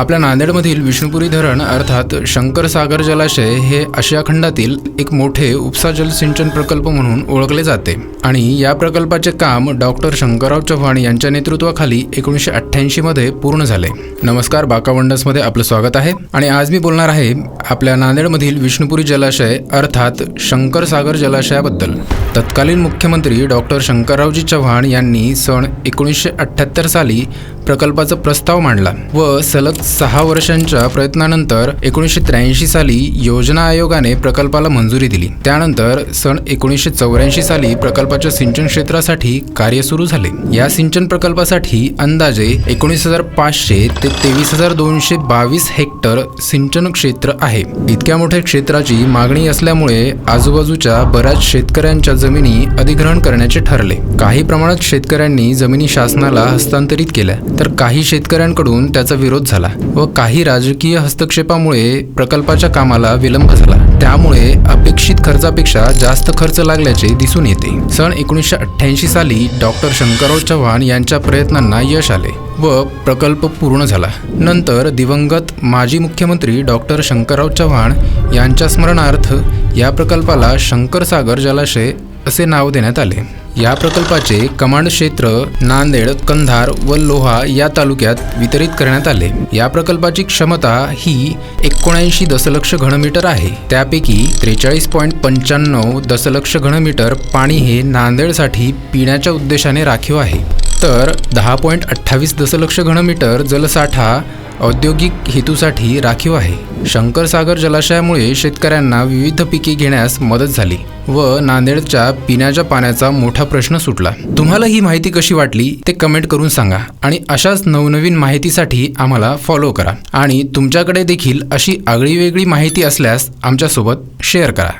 आपल्या नांदेडमधील विष्णुपुरी धरण अर्थात शंकरसागर जलाशय हे आशिया खंडातील एक मोठे उपसा जलसिंचन प्रकल्प म्हणून ओळखले जाते. आणि या प्रकल्पाचे काम डॉक्टर शंकरराव चव्हाण यांच्या नेतृत्वाखाली एकोणीसशे अठ्ठ्याऐंशी मध्ये पूर्ण झाले. नमस्कार बाकावंडसमध्ये आपलं स्वागत आहे. आणि आज मी बोलणार आहे आपल्या नांदेडमधील विष्णुपुरी जलाशय अर्थात शंकरसागर जलाशयाबद्दल. तत्कालीन मुख्यमंत्री डॉक्टर शंकररावजी चव्हाण यांनी सन एकोणीसशे अठ्ठ्याहत्तर साली प्रकल्पाचा प्रस्ताव मांडला व सलग सहा वर्षांच्या प्रयत्नानंतर एकोणीसशे त्र्याऐंशी साली योजना आयोगाने प्रकल्पाला मंजुरी दिली. त्यानंतर सन एकोणीसशे चौऱ्याऐंशी साली प्रकल्पाच्या सिंचन क्षेत्रासाठी कार्य सुरू झाले. या सिंचन प्रकल्पासाठी अंदाजे एकोणीस हजार पाचशे ते तेवीस हजार दोनशे बावीस हेक्टर सिंचन क्षेत्र आहे. इतक्या मोठ्या क्षेत्राची मागणी असल्यामुळे आजूबाजूच्या बऱ्याच शेतकऱ्यांच्या जमिनी अधिग्रहण करण्याचे ठरले. काही प्रमाणात शेतकऱ्यांनी जमिनी शासनाला हस्तांतरित केल्या तर काही शेतकऱ्यांकडून त्याचा विरोध झाला व काही राजकीय हस्तक्षेपामुळे प्रकल्पाच्या कामाला विलंब झाला. त्यामुळे अपेक्षित खर्चापेक्षा जास्त खर्च लागल्याचे दिसून येते. सन एकोणीसशे अठ्ठ्याऐंशी साली डॉक्टर शंकरराव चव्हाण यांच्या प्रयत्नांना यश आले व प्रकल्प पूर्ण झाला. नंतर दिवंगत माजी मुख्यमंत्री डॉक्टर शंकरराव चव्हाण यांच्या स्मरणार्थ या प्रकल्पाला शंकरसागर जलाशय असे नाव देण्यात आले. या प्रकल्पाचे कमांड क्षेत्र नांदेड कंधार व लोहा या तालुक्यात वितरित करण्यात आले. या प्रकल्पाची क्षमता ही एकोणऐंशी दशलक्ष घनमीटर आहे. त्यापैकी त्रेचाळीस पॉईंट पंच्याण्णव दशलक्ष घनमीटर पाणी हे नांदेडसाठी पिण्याच्या उद्देशाने राखीव आहे. तर दहा पॉईंट अठ्ठावीस दशलक्ष घनमीटर जलसाठा औद्योगिक हेतूसाठी राखीव आहे. शंकरसागर जलाशयामुळे शेतकऱ्यांना विविध पिके घेण्यास मदत झाली व नांदेडच्या पिण्याच्या पाण्याचा मोठा प्रश्न सुटला. तुम्हाला ही माहिती कशी वाटली ते कमेंट करून सांगा आणि अशाच नवनवीन माहितीसाठी आम्हाला फॉलो करा आणि तुमच्याकडे देखील अशी आगळीवेगळी माहिती असल्यास आमच्यासोबत शेअर करा.